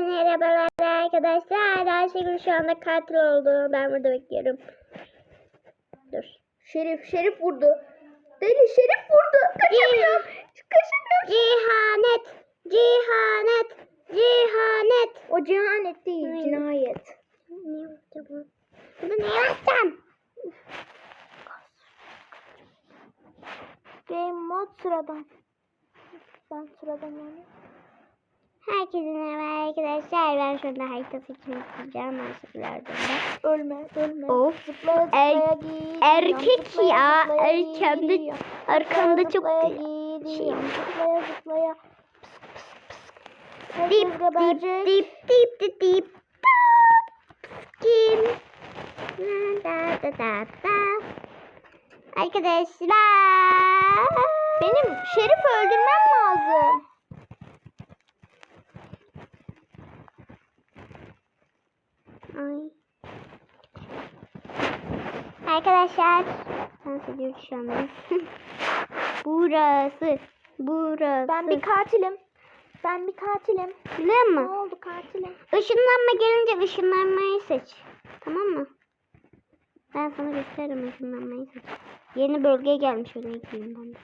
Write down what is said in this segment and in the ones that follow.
Merhabalar arkadaşlar. Ayşegül şu anda katil oldu. Ben burada bekliyorum. Dur. Şerif, Şerif vurdu. Deli Şerif vurdu. Kaçamıyorum. Kaçamıyorum. Cihanet. Cihanet. Cihanet. O cehanet değil, Aynen. cinayet. Ne yaptı bu? Bu ne yaptım? Game mod sıradan. Ben sıradan yani. Herkese merhaba arkadaşlar. Ben şu anda harita seçimi yapacağım. De. Ölme, ölme. Of. Zıplaya zıplaya Er- gidiyorum. erkek Zıplaya ya, zıplaya erkemde- gidiyorum. Arkamda çok Zıplaya şey. Zıplaya zıplaya. Dip dip dip dip dip dip. Kim? Da da da da. Arkadaşlar. Benim Şerif öldürmem lazım. Ay. Arkadaşlar. Ben seviyorum şu anda. burası. Burası. Ben bir katilim. Ben bir katilim. Biliyor Ne musun? oldu katilim? Işınlanma gelince ışınlanmayı seç. Tamam mı? Ben sana gösteririm ışınlanmayı seç. Yeni bölgeye gelmiş öyle ekleyeyim ben de.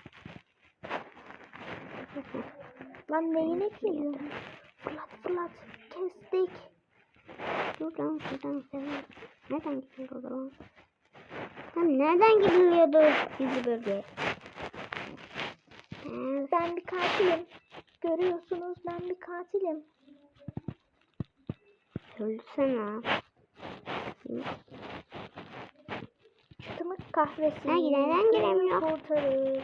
Lan neyine geliyor? Fırlat fırlat. Kestik. Şuradan şuradan. Nereden gidiyor o zaman? Lan nereden gidiliyordu gizli bölgeye? Ee, Ben bir katilim. Görüyorsunuz ben bir katilim. Söylesene. Çıtımık kahvesi. Ha, neden giremiyor? Kurtarır.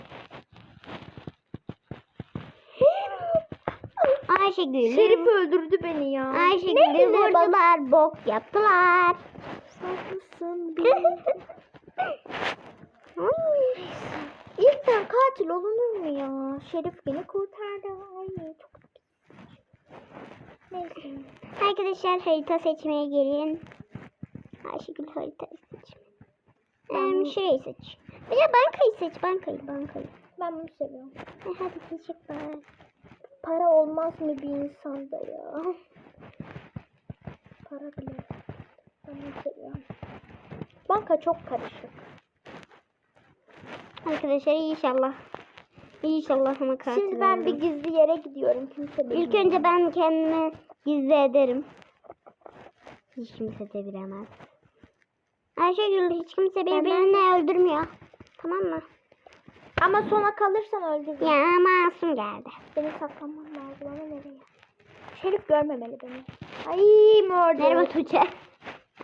Ayşegül. Şerif öldürdü beni ya. Ayşegül'ü vurdular. Bok yaptılar. Saklısın bir. İlkten katil olunur mu ya? Şerif beni kurtardı. Ay çok Neyse. Arkadaşlar harita seçmeye gelin. Ayşegül harita seç. Ee, şurayı seç. Bir de bankayı seç. Bankayı bankayı. Ben bunu seviyorum. E, hadi bari. Para olmaz mı bir insanda ya? Para bile. Ben bunu seviyorum. Banka çok karışık. Arkadaşlar inşallah. İnşallah ama katil Şimdi ben bir gizli yere gidiyorum. Kimse bilmiyor. İlk önce ben kendimi gizli ederim. Hiç kimse de bilemez. Ayşegül hiç kimse birbirini öldürmüyor. Tamam mı? Ama sona kalırsan öldürürüm. Ya masum geldi. Beni saklamam lazım ama nereye? Şerif görmemeli beni. Ay mor. Merhaba Tuğçe.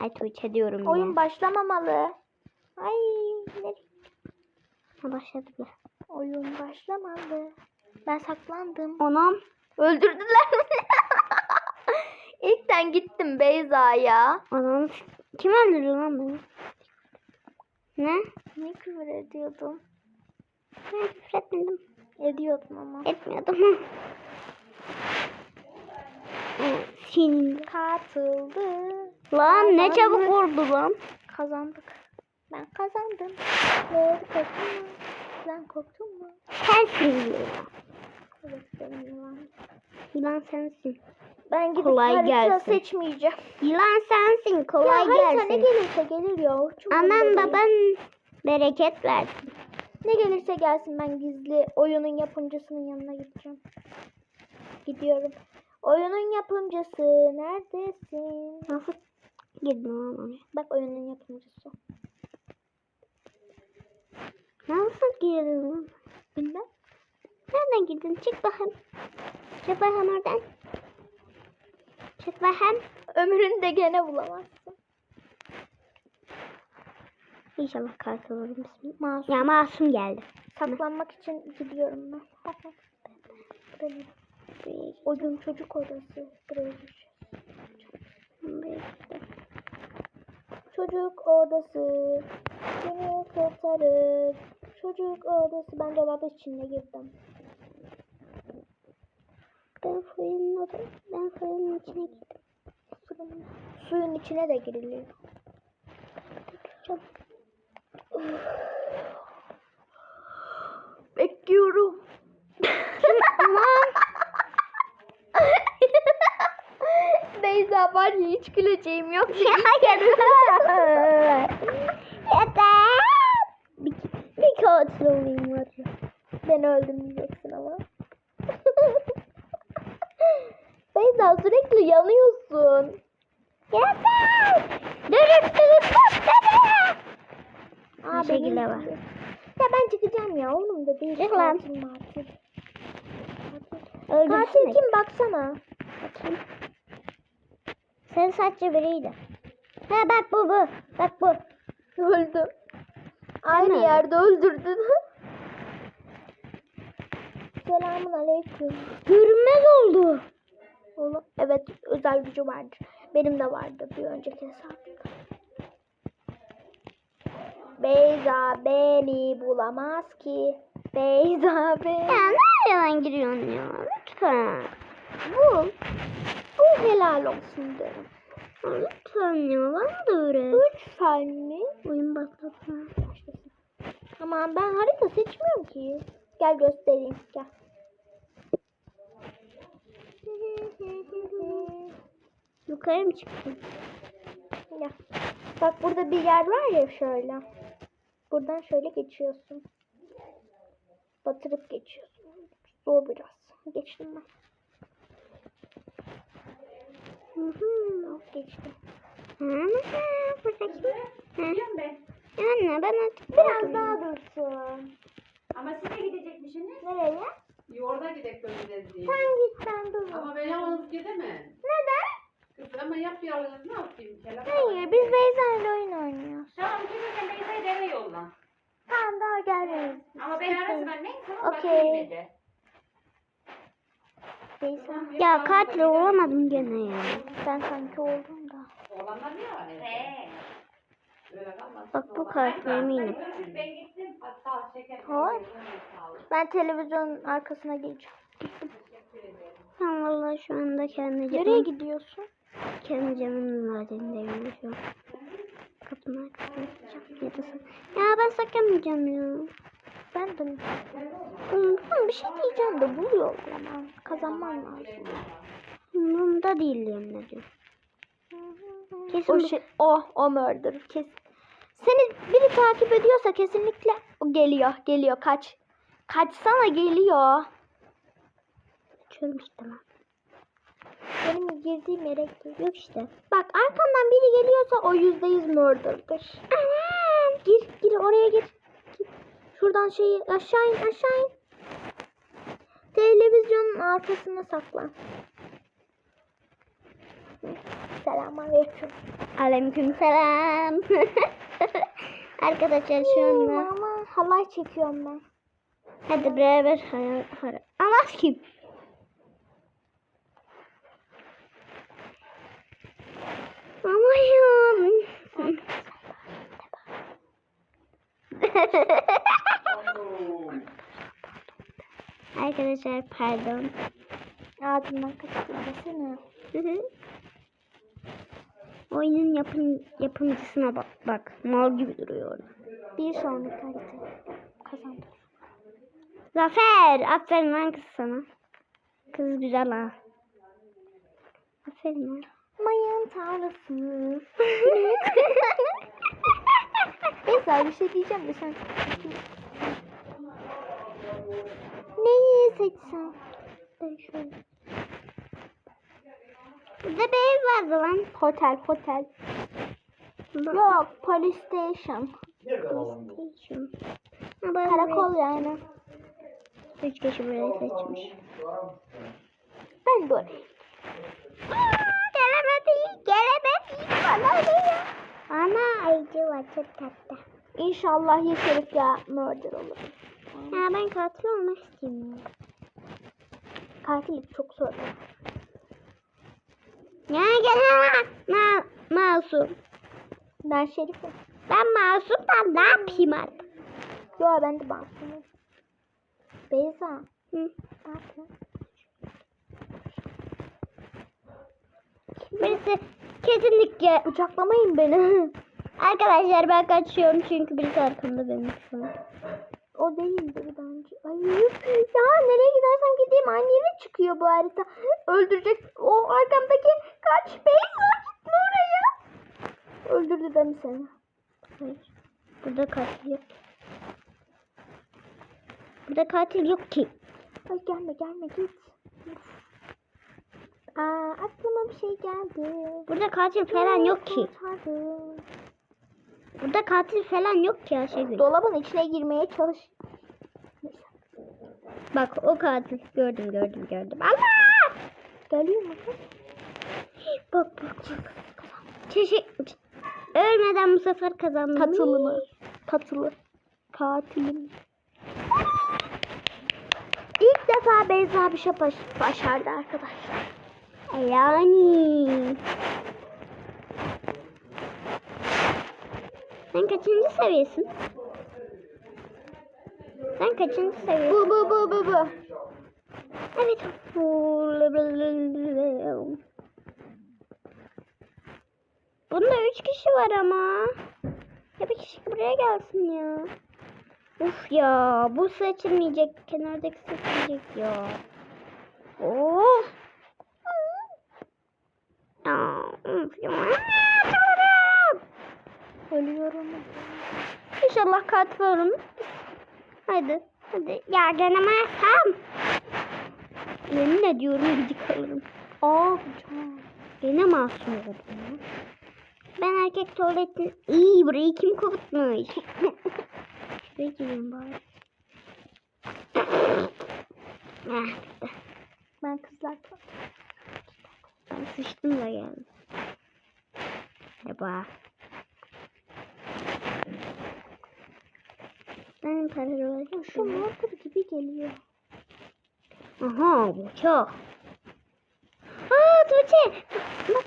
Ay Tuğçe diyorum Oyun ya. başlamamalı. Ay başladı bile. Oyun başlamadı. Ben saklandım. Anam. Öldürdüler beni. İlkten gittim Beyza'ya. Anam. Kim öldürdü lan beni? Ne? Ne küfür ediyordum? Ben küfür etmedim. Ediyordum ama. Etmiyordum. Senin. Katıldı. Lan ne çabuk vurdu lan. Kazandık. Ben kazandım. Ne korktun mu? Sen korktun mu? Sensin yılan. Evet benim yılan. Yılan sensin. Ben gidip Kolay harita gelsin. seçmeyeceğim. Yılan sensin. Kolay ya harita ne gelsin. gelirse gelir ya. Çok değil. baban bereket versin. Ne gelirse gelsin ben gizli oyunun yapımcısının yanına gideceğim. Gidiyorum. Oyunun yapımcısı neredesin? Nasıl girdin lan oraya? Bak oyunun yapımcısı. Nasıl girdin? Bilmem. Nereden girdin? Çık bakayım. Çık bakayım oradan. Çık bakayım. Ömründe gene bulamazsın. İnşallah katil olurum. Bismillah. Masum. Ya masum geldi. Saklanmak için gidiyorum ben. Benim. Oyun çocuk odası. Buraya. Çocuk odası. Seni kurtarır. Çocuk odası. Ben dolap içine girdim. Ben fırının oda, ben fırının içine girdim. Suyun, suyun içine de giriliyor. Bekliyorum. Beyza var ya hiç güleceğim yok. Yeter. Katil olayım var ya. Ben öldüm diyeceksin ama. Beyza sürekli yanıyorsun. Yeter. Dönüp dönüp patladı. Aa, Bir şekilde var. Ya ben çıkacağım ya oğlum da değil. Çık lan. Katil. Öldürsün Katil beni. kim baksana. Bakayım. Sen saçlı biriydi. Ha bak bu bu. Bak bu. Öldüm. Aynı yerde öldürdün. Selamun aleyküm. Görünmez oldu. Oğlum, evet özel gücü vardır. Benim de vardı bir önceki hesapta. Beyza beni bulamaz ki. Beyza beni. Ya nereden giriyorsun ya? Lütfen. Bu, bu helal olsun derim. Lütfen ya bana da öğret. Lütfen mi? Oyun başlatma. Aman ben harita seçmiyorum ki. Gel göstereyim gel. Yukarı mı çıktın? Gel. Bak burada bir yer var ya şöyle. Buradan şöyle geçiyorsun. Batırıp geçiyorsun. Zor biraz. Geçtim ben. Hı hı. Geçtim. Ana, buradaki. Hı. Ben. Anne ben artık Biraz daha dursun. Ama siz de gidecekmişsiniz. Nereye? Orada gidek döneceğiz diye. Sen git ben dur. Ama ben yalnız gidemem. Neden? Kız ama yap yalnız ne yapayım? Kelebek Hayır biz Beyza ile oyun oynuyoruz. Tamam giderken Beyza'yı da eve yolla. Tamam daha gelmeyiz. Ama ben arası ben neyim tamam bakayım de. Beyza. Ya katil olamadım gene ya. Ben sanki oldum da. Oğlanlar ya öyle. He. Bak bu katil eminim. Hayır. Ben televizyonun arkasına geçeceğim. Ben vallahi şu anda kendi Nereye canım, gidiyorsun? kendi canımın vadindeyim şu an. Kapının arkasına. Ya, ben sakamayacağım ya. Ben de Hı, bir şey diyeceğim de buluyor ama kazanmam lazım. Umurumda değil yemin ediyorum. Kesin O şey, o, o murder. Kes. Seni biri takip ediyorsa kesinlikle o geliyor, geliyor. Kaç. Kaçsana geliyor. Açıyorum işte ben. Benim girdiğim yere. Yok işte. Bak arkandan biri geliyorsa o yüzde yüz murder'dır. Anam. Gir, gir oraya gir. Gir. Şuradan şeyi aşağı in, aşağı in. Televizyonun arkasına saklan. Selamünaleyküm. Aleyküm selam. Arkadaşlar şu anda. Ama halay çekiyorum ben. Hadi beraber hayal hayal. Allah kim? Ama ya. Arkadaşlar pardon. Ağzımdan kaçtı desene. Oyunun yapım, yapımcısına bak. Bak mal gibi duruyor orada. Bir sonraki harita kazandım. Zafer. Aferin lan kız sana. Kız güzel ha. Aferin lan. Mayın tanrısı. Neyse bir şey diyeceğim de sen. Neyi seçsen? Ben şöyle. Burada bir ev vardı lan. Hotel, hotel. Yok, police station. Station. Ha, böyle Karakol yani. Üç kişi burayı seçmiş. Ben de oraya. Gelemedi, gelemedi. Bana diyor. Ana ayıcı var çok tatlı. İnşallah ya Şerif ya murder olur. Ya ben katil olmak istiyorum. Katillik çok zor. Ya gel Ma masum. Ben Şerif'im. Ben masum ben ne yapayım artık? Yo ben de masumum. Beyza. Hı. Ne yapıyorsun? Birisi kesinlikle Bıçaklamayın beni. Arkadaşlar ben kaçıyorum çünkü birisi arkamda benim şu an o değildi bence. Ay ya nereye gidersem gideyim anneme çıkıyor bu harita. Öldürecek o arkamdaki kaç Beyza gitme oraya. Öldürdü ben seni. Hayır. Burada katil yok. Burada katil yok ki. Ay gelme gelme git. Aa, aklıma bir şey geldi. Burada katil falan yok ki. Kurtardım. Burada katil falan yok ki Ayşegül. Dolabın içine girmeye çalış. Bak o katil. Gördüm gördüm gördüm. Allah! Geliyor mu? Bak bak bak. Teşekkür. Ölmeden bu sefer kazandım. Katılı mı? Katılı. Katilim. İlk defa Beyza bir şey baş- başardı arkadaşlar. Yani. Sen kaçıncı seviyesin? Sen kaçıncı seviyesin? Bu bu bu bu bu. Evet. Bunda üç kişi var ama. Ya bir kişi buraya gelsin ya. Uf ya bu seçilmeyecek. Kenardaki seçilecek ya. Of. Ya, of ya. Olurum. Hadi. Hadi. Ya gelemezsem. Yemin ediyorum gıcık alırım. Aa bıçağım. Gene masum oldum. Ben erkek tuvaletin... İyi burayı kim kurutmuş? Şuraya gireyim bari. ah, bitti. Ben kızlar Ben sıçtım da geldim. Merhaba. Paraları olacak Şu mortar gibi geliyor. Aha bu çok. Aa Tuğçe. Bak.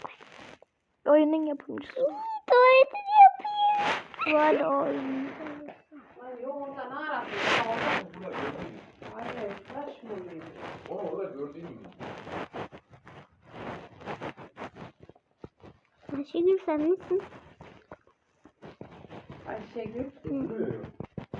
Oyunun yapımcısı. Tuvaletini yapıyor. Bu arada o oyunun. Lan yok orada ne arasın? Ya orada mı? Hayır, taş mı oluyor? Onu orada gördün mü? Ayşegül sen nesin? Ayşegül. Duruyor.